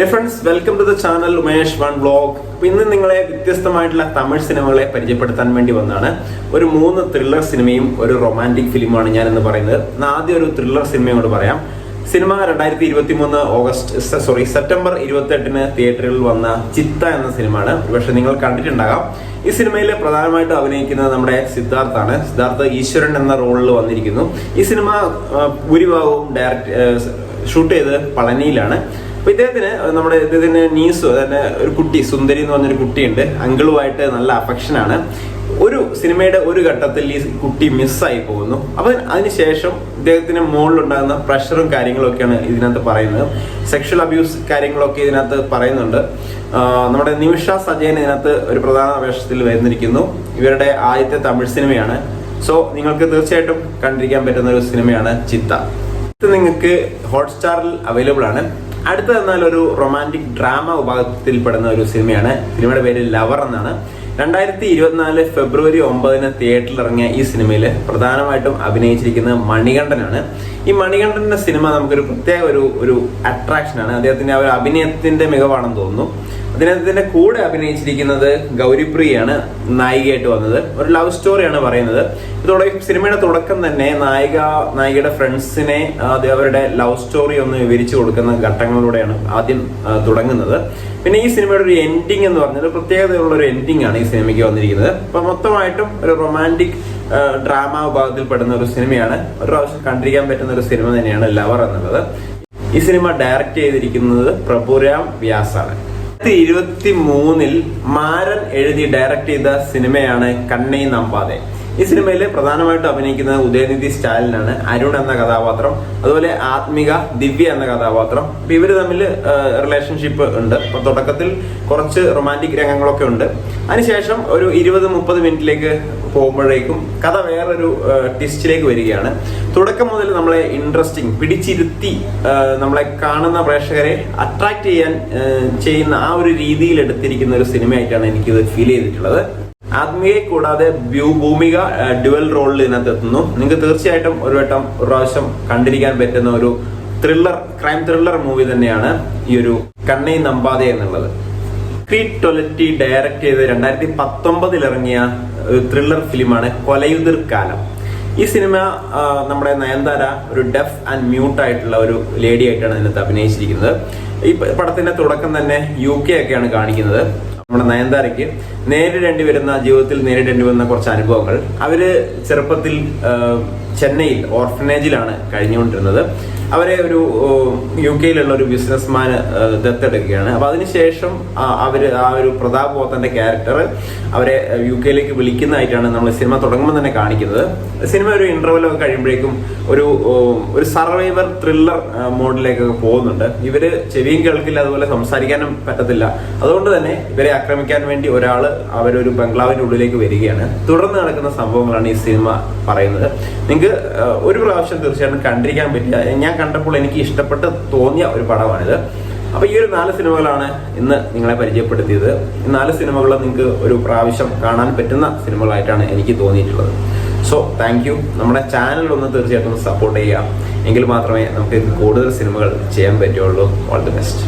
Friends welcome to the channel Umesh one vlog ഇന്ന് നിങ്ങളെ വ്യത്യസ്തമായിട്ടുള്ള തമിഴ് സിനിമകളെ പരിചയപ്പെടുത്താൻ വേണ്ടി വന്നാണ് ഒരു മൂന്ന് ത്രില്ലർ സിനിമയും ഒരു റൊമാന്റിക് ഫിലിമാണ് ഞാൻ എന്ന് പറയുന്നത് ആദ്യം ഒരു ത്രില്ലർ സിനിമയോട് പറയാം. സിനിമ രണ്ടായിരത്തി ഇരുപത്തി മൂന്ന് ഓഗസ്റ്റ് സോറി സെപ്റ്റംബർ ഇരുപത്തി എട്ടിന് തിയേറ്ററിൽ വന്ന ചിത്ത എന്ന സിനിമയാണ്. പക്ഷെ നിങ്ങൾ കണ്ടിട്ടുണ്ടാകാം. ഈ സിനിമയിൽ പ്രധാനമായിട്ട് അഭിനയിക്കുന്നത് നമ്മുടെ സിദ്ധാർത്ഥാണ് സിദ്ധാർത്ഥ് ഈശ്വരൻ എന്ന റോളിൽ വന്നിരിക്കുന്നു. ഈ സിനിമ ഭൂരിഭാഗവും ഡയറക്ട് ഷൂട്ട് ചെയ്ത് പളനിയിലാണ്. അപ്പൊ ഇദ്ദേഹത്തിന് നമ്മുടെ ഇദ്ദേഹത്തിന് നീസ് തന്നെ ഒരു കുട്ടി സുന്ദരി എന്ന് പറഞ്ഞൊരു കുട്ടിയുണ്ട്. അങ്കിളുമായിട്ട് നല്ല അഫക്ഷനാണ് ഒരു സിനിമയുടെ ഒരു ഘട്ടത്തിൽ ഈ കുട്ടി മിസ്സായി പോകുന്നു. അപ്പൊ അതിനുശേഷം ഇദ്ദേഹത്തിന് മുകളിലുണ്ടാകുന്ന പ്രഷറും കാര്യങ്ങളൊക്കെയാണ് ഇതിനകത്ത് പറയുന്നത്. സെക്ഷൽ അബ്യൂസ് കാര്യങ്ങളൊക്കെ ഇതിനകത്ത് പറയുന്നുണ്ട്. നമ്മുടെ നിമിഷ സജയൻ ഇതിനകത്ത് ഒരു പ്രധാന വേഷത്തിൽ വരുന്നിരിക്കുന്നു. ഇവരുടെ ആദ്യത്തെ തമിഴ് സിനിമയാണ്. സോ നിങ്ങൾക്ക് തീർച്ചയായിട്ടും കണ്ടിരിക്കാൻ പറ്റുന്ന ഒരു സിനിമയാണ് ചിത്ത. ഇത് നിങ്ങൾക്ക് ഹോട്ട്സ്റ്റാറിൽ അവൈലബിൾ ആണ്. അടുത്ത എന്നാൽ ഒരു റൊമാന്റിക് ഡ്രാമ വിഭാഗത്തിൽപ്പെടുന്ന ഒരു സിനിമയാണ്. സിനിമയുടെ പേര് ലവർ എന്നാണ്. രണ്ടായിരത്തി ഇരുപത്തിനാല് ഫെബ്രുവരി ഒമ്പതിന് തിയേറ്ററിൽ ഇറങ്ങിയ ഈ സിനിമയിൽ പ്രധാനമായിട്ടും അഭിനയിച്ചിരിക്കുന്നത് മണികണ്ഠനാണ്. ഈ മണികണ്ഠന്റെ സിനിമ നമുക്കൊരു പ്രത്യേക ഒരു ഒരു അട്രാക്ഷനാണ് അദ്ദേഹത്തിന്റെ ആ ഒരു അഭിനയത്തിന്റെ മികവാണെന്ന് തോന്നുന്നു. അദ്ദേഹത്തിന്റെ കൂടെ അഭിനയിച്ചിരിക്കുന്നത് ഗൗരിപ്രിയാണ് നായികയായിട്ട് വന്നത്. ഒരു ലവ് സ്റ്റോറിയാണ് പറയുന്നത്. ഇതോടെ സിനിമയുടെ തുടക്കം തന്നെ നായിക നായികയുടെ ഫ്രണ്ട്സിനെ അവരുടെ ലവ് സ്റ്റോറി ഒന്ന് വിവരിച്ചു കൊടുക്കുന്ന ഘട്ടങ്ങളിലൂടെയാണ് ആദ്യം തുടങ്ങുന്നത്. പിന്നെ ഈ സിനിമയുടെ ഒരു എൻഡിങ് എന്ന് പറഞ്ഞാൽ പ്രത്യേകതയുള്ള ഒരു എൻഡിങ് ആണ് ഈ സിനിമയ്ക്ക് വന്നിരിക്കുന്നത്. അപ്പൊ മൊത്തമായിട്ടും ഒരു റൊമാന്റിക് ഡ്രാമ വിഭാഗത്തിൽ വിഭാഗത്തിൽപ്പെടുന്ന ഒരു സിനിമയാണ്. ഒരു പ്രാവശ്യം കണ്ടിരിക്കാൻ പറ്റുന്ന ഒരു സിനിമ തന്നെയാണ് ലവർ എന്നുള്ളത്. ഈ സിനിമ ഡയറക്റ്റ് ചെയ്തിരിക്കുന്നത് പ്രഭുരാം വ്യാസാണ്. ഇരുപത്തി മൂന്നിൽ മാരൻ എഴുതി ഡയറക്റ്റ് ചെയ്ത സിനിമയാണ് കണ്ണൈ നമ്പാതെ. ഈ സിനിമയിൽ പ്രധാനമായിട്ടും അഭിനയിക്കുന്നത് ഉദയനിധി സ്റ്റാലിനാണ്. അരുൺ എന്ന കഥാപാത്രം അതുപോലെ ആത്മിക ദിവ്യ എന്ന കഥാപാത്രം. അപ്പൊ ഇവർ തമ്മിൽ റിലേഷൻഷിപ്പ് ഉണ്ട്. അപ്പൊ തുടക്കത്തിൽ കുറച്ച് റൊമാന്റിക് രംഗങ്ങളൊക്കെ ഉണ്ട്. അതിനുശേഷം ഒരു ഇരുപത് മുപ്പത് മിനിറ്റിലേക്ക് പോകുമ്പോഴേക്കും കഥ വേറൊരു ട്വിസ്റ്റിലേക്ക് വരികയാണ്. തുടക്കം മുതൽ നമ്മളെ ഇൻട്രസ്റ്റിംഗ് പിടിച്ചിരുത്തി നമ്മളെ കാണുന്ന പ്രേക്ഷകരെ അട്രാക്ട് ചെയ്യാൻ ചെയ്യുന്ന ആ ഒരു രീതിയിൽ എടുത്തിരിക്കുന്ന ഒരു സിനിമയായിട്ടാണ് എനിക്കിത് ഫീൽ ചെയ്തിട്ടുള്ളത്. ആത്മീയെ കൂടാതെ ഭൂമിക ഡ്യുവൽ റോളിൽ ഇതിനകത്ത് എത്തുന്നു. നിങ്ങൾക്ക് തീർച്ചയായിട്ടും ഒരു വട്ടം ഒരു പ്രാവശ്യം കണ്ടിരിക്കാൻ പറ്റുന്ന ഒരു ത്രില്ലർ ക്രൈം ത്രില്ലർ മൂവി തന്നെയാണ് ഈ ഒരു കണ്ണൈ നമ്പാതെ എന്നുള്ളത്. ക്രീറ്റ് ടൊലറ്റി ഡയറക്ട് ചെയ്ത് രണ്ടായിരത്തി പത്തൊമ്പതിൽ ഇറങ്ങിയ ഒരു ത്രില്ലർ ഫിലിമാണ് കൊലയുതിർ കാലം. ഈ സിനിമ നമ്മുടെ നയൻതാര ഒരു ഡെഫ് ആൻഡ് മ്യൂട്ട് ആയിട്ടുള്ള ഒരു ലേഡി ആയിട്ടാണ് ഇതിനകത്ത് അഭിനയിച്ചിരിക്കുന്നത്. ഈ പടത്തിന്റെ തുടക്കം തന്നെ യു കെ ഒക്കെയാണ് കാണിക്കുന്നത്. നമ്മുടെ നയൻതാരയ്ക്ക് നേരിടേണ്ടി വരുന്ന ജീവിതത്തിൽ നേരിടേണ്ടി വരുന്ന കുറച്ച് അനുഭവങ്ങൾ. അവർ ചെറുപ്പത്തിൽ ചെന്നൈയിൽ ഓർഫനേജിലാണ് കഴിഞ്ഞുകൊണ്ടിരുന്നത്. അവരെ ഒരു യു കെയിലുള്ള ഒരു ബിസിനസ്മാൻ ദത്തെടുക്കുകയാണ്. അപ്പൊ അതിനുശേഷം അവർ ആ ഒരു പ്രതാപ് പോത്തന്റെ ക്യാരക്ടർ അവരെ യു കെയിലേക്ക് വിളിക്കുന്നതായിട്ടാണ് നമ്മൾ സിനിമ തുടങ്ങുമ്പോൾ തന്നെ കാണിക്കുന്നത്. സിനിമ ഒരു ഇന്റർവെൽ ഒക്കെ കഴിയുമ്പോഴേക്കും ഒരു ഒരു സർവൈവർ ത്രില്ലർ മോഡിലേക്കൊക്കെ പോകുന്നുണ്ട്. ഇവർ ചെവിയും കേൾക്കില്ല അതുപോലെ സംസാരിക്കാനും പറ്റത്തില്ല. അതുകൊണ്ട് തന്നെ ഇവരെ ആക്രമിക്കാൻ വേണ്ടി ഒരാൾ അവരൊരു ബംഗ്ലാവിന്റെ ഉള്ളിലേക്ക് വരികയാണ്. തുടർന്ന് നടക്കുന്ന സംഭവങ്ങളാണ് ഈ സിനിമ പറയുന്നത്. നിങ്ങൾക്ക് ഒരു പ്രാവശ്യം തീർച്ചയായിട്ടും കണ്ടിരിക്കാൻ പറ്റില്ല. ഞാൻ കണ്ടപ്പോൾ എനിക്ക് ഇഷ്ടപ്പെട്ട് തോന്നിയ ഒരു പടമാണിത്. അപ്പോൾ ഈ ഒരു നാല് സിനിമകളാണ് ഇന്ന് നിങ്ങളെ പരിചയപ്പെടുത്തിയത്. ഈ നാല് സിനിമകൾ നിങ്ങൾക്ക് ഒരു പ്രാവശ്യം കാണാൻ പറ്റുന്ന സിനിമകളായിട്ടാണ് എനിക്ക് തോന്നിയിട്ടുള്ളത്. സോ താങ്ക് യു നമ്മുടെ ചാനൽ ഒന്ന് തീർച്ചയായിട്ടും സപ്പോർട്ട് ചെയ്യുക. എങ്കിൽ മാത്രമേ നമുക്ക് കൂടുതൽ സിനിമകൾ ചെയ്യാൻ പറ്റുള്ളൂ ഓൾ ദി ബെസ്റ്റ്